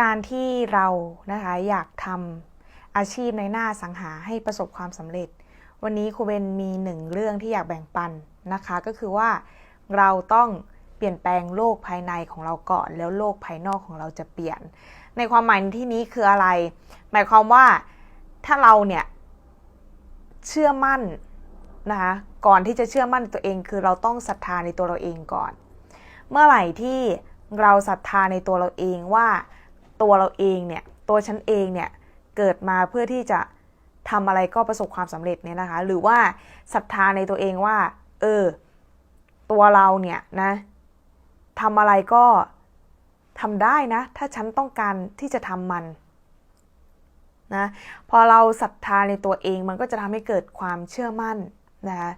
การที่เรานะคะอยากทำอาชีพในหน้าสังหาให้ประสบความสำเร็จ วันนี้ครูเบนมีหนึ่งเรื่องที่อยากแบ่งปันนะคะ ก็คือว่าเราต้องเปลี่ยนแปลงโลกภายในของเราก่อนแล้วโลกภายนอกของเราจะเปลี่ยน ในความหมายที่นี้คืออะไร หมายความว่าถ้าเราเนี่ยเชื่อมั่นนะคะก่อนที่จะเชื่อมั่นตัวเองคือเราต้องศรัทธาในตัวเราเองก่อน เมื่อไหร่ที่เราศรัทธาในตัวเราเองว่า ตัวเราเองเนี่ยตัวฉันเองเนี่ยเกิดมาเพื่อที่จะทำอะไรก็ประสบความสำเร็จเนี่ยนะคะ หรือว่าศรัทธาในตัวเองว่า เออ ตัวเราเนี่ยนะทำอะไรก็ทำได้นะ ถ้าฉันต้องการที่จะทำมันนะพอเราศรัทธาในตัวเองมันก็จะทำให้เกิดความเชื่อมั่นนะคะ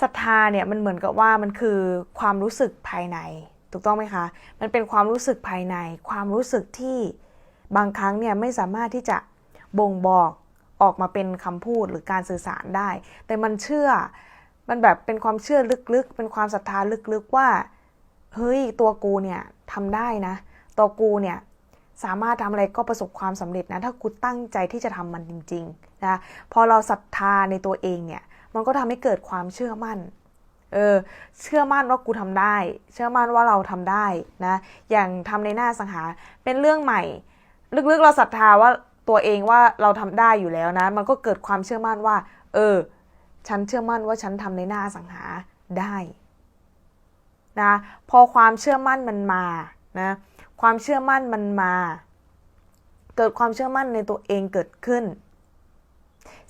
ศรัทธาเนี่ยมันเหมือนกับว่ามันคือความรู้สึกภายใน ถูกต้องไหมคะ มันเป็นความรู้สึกภายใน ความรู้สึกที่บางครั้งเนี่ยไม่สามารถที่จะบ่งบอกออกมาเป็นคำพูดหรือการสื่อสารได้ แต่มันเชื่อ มันแบบเป็นความเชื่อลึกๆ เป็นความศรัทธาลึกๆว่า เฮ้ย ตัวกูเนี่ยทำได้นะ ตัวกูเนี่ยสามารถทำอะไรก็ประสบความสำเร็จนะ ถ้ากูตั้งใจที่จะทำมันจริงๆนะ พอเราศรัทธาในตัวเองเนี่ย มันก็ทำให้เกิดความเชื่อมั่น เออ เชื่อมั่นว่ากูทำได้ เชื่อมั่นว่าเราทำได้นะ อย่างทำในหน้าสังหา เป็นเรื่องใหม่ ลึกๆเราศรัทธาว่าตัวเองว่าเราทำได้อยู่แล้วนะ มันก็เกิดความเชื่อมั่นว่า เออ ฉันเชื่อมั่นว่าฉันทำในหน้าสังหาได้นะ พอความเชื่อมั่นมันมา นะ ความเชื่อมั่นมันมา เกิดความเชื่อมั่นในตัวเองเกิดขึ้น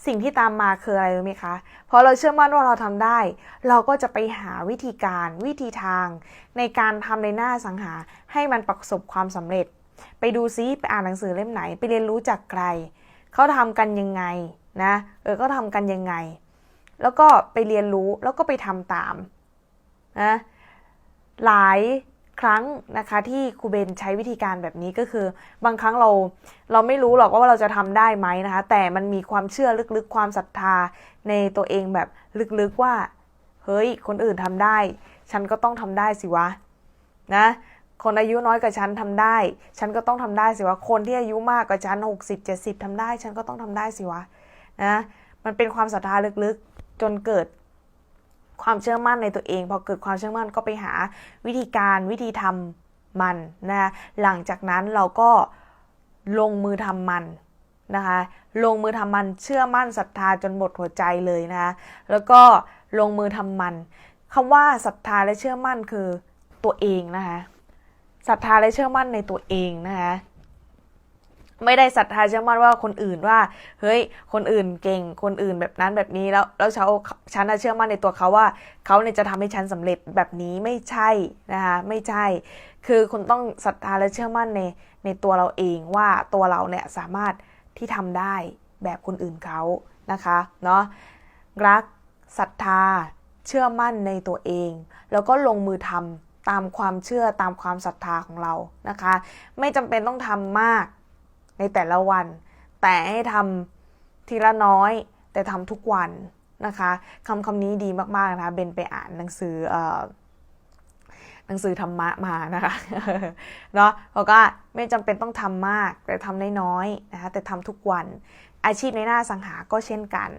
สิ่งที่ตามมาคืออะไรรู้ไหมคะ พอเราเชื่อมั่นว่าเราทำได้ เราก็จะไปหาวิธีการวิธีทาง ในการทำในหน้าสังหาให้มันประสบความสำเร็จ ไปดูซิไปอ่านหนังสือเล่มไหน ไปเรียนรู้จากใครเขาทำกันยังไงนะเออก็ทำกันยังไง แล้วก็ไปเรียนรู้แล้วก็ไปทำตามนะหลาย ครั้งนะคะที่ครูเบนใช้วิธีการแบบนี้ก็คือ บางครั้งเราเราไม่รู้หรอกว่าเราจะทำได้ไหมนะคะ แต่มันมีความเชื่อลึกๆความศรัทธาในตัวเองแบบลึกๆว่า เฮ้ย คนอื่นทำได้ ฉันก็ต้องทำได้สิวะนะคนอายุน้อยกว่าฉันทำได้ ฉันก็ต้องทำได้สิวะ คนที่อายุมากกว่าฉันหกสิบเจ็ดสิบทำได้ ฉันก็ต้องทำได้สิวะนะ มันเป็นความศรัทธาลึกๆ จนเกิด ความเชื่อมั่นในตัวเอง พอเกิดความเชื่อมั่นก็ไปหาวิธีการวิธีทำมันนะคะหลังจากนั้นเราก็ลงมือทำมันนะคะลงมือทำมันเชื่อมั่นศรัทธาจนหมดหัวใจเลยนะคะแล้วก็ลงมือทำมันคำว่าศรัทธาและเชื่อมั่นคือตัวเองนะคะศรัทธาและเชื่อมั่นในตัวเองนะคะ ไม่ได้ศรัทธาเชื่อมั่นว่าคนอื่นว่า เฮ้ย คนอื่นเก่งคนอื่นแบบนั้นแบบนี้แล้วแล้วเขาฉันเชื่อมั่นในตัวเขาว่าเขาเนี่ยจะทำให้ฉันสำเร็จแบบนี้ไม่ใช่นะคะไม่ใช่ คือคุณต้องศรัทธาและเชื่อมั่นในในตัวเราเองว่าตัวเราเนี่ยสามารถที่ทำได้แบบคนอื่นเขานะคะเนาะรักศรัทธา เชื่อมั่นในตัวเอง แล้วก็ลงมือทำตามความเชื่อตามความศรัทธาของเรานะคะ ไม่จำเป็นต้องทำมาก ในแต่ละวัน แต่ให้ทำทีละน้อย แต่ทำทุกวันนะคะคำคำนี้ดีมากๆนะคะเบนไปอ่านหนังสือหนังสือธรรมะมานะคะเนาะเขาก็ไม่จำเป็นต้องทำมาก แต่ทำน้อยๆนะคะแต่ทำทุกวัน อาชีพในหน้าสังหาก็เช่นกัน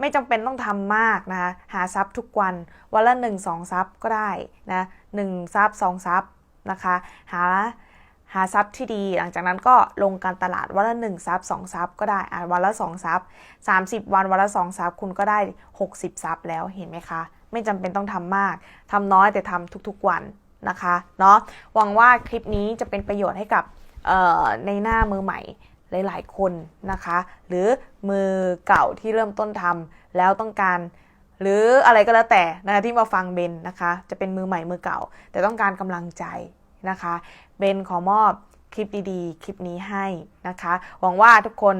ไม่จำเป็นต้องทำมากนะคะหาทรัพย์ทุกวัน วันละหนึ่งสองทรัพย์ก็ได้นะหนึ่งทรัพย์สองทรัพย์นะคะ หา หาซับที่ดี หลังจากนั้นก็ลงการตลาดวันละ1ซับ2ซับก็ได้อ่าวันละ2ซับ30 วันวันละ2ซับคุณก็ได้ 60ซับแล้วเห็นไหมคะ ไม่จำเป็นต้องทำมากทำน้อยแต่ทำทุกๆวันนะคะเนาะหวังว่าคลิปนี้จะเป็นประโยชน์ให้กับในหน้ามือใหม่หลายๆคนนะคะ หรือมือเก่าที่เริ่มต้นทำแล้วต้องการหรืออะไรก็แล้วแต่นะที่มาฟังเบนนะคะ จะเป็นมือใหม่มือเก่า แต่ต้องการกำลังใจ นะคะเบนขอมอบคลิปดีๆ คลิปนี้ให้นะคะ หวังว่าทุกคน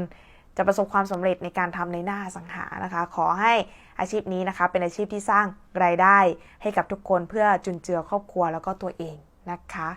จะประสบความสำเร็จในการทำในหน้าสังหานะคะ ขอให้อาชีพนี้นะคะ เป็นอาชีพที่สร้างรายได้ให้กับทุกคนเพื่อจุนเจือครอบครัวแล้วก็ตัวเองนะคะ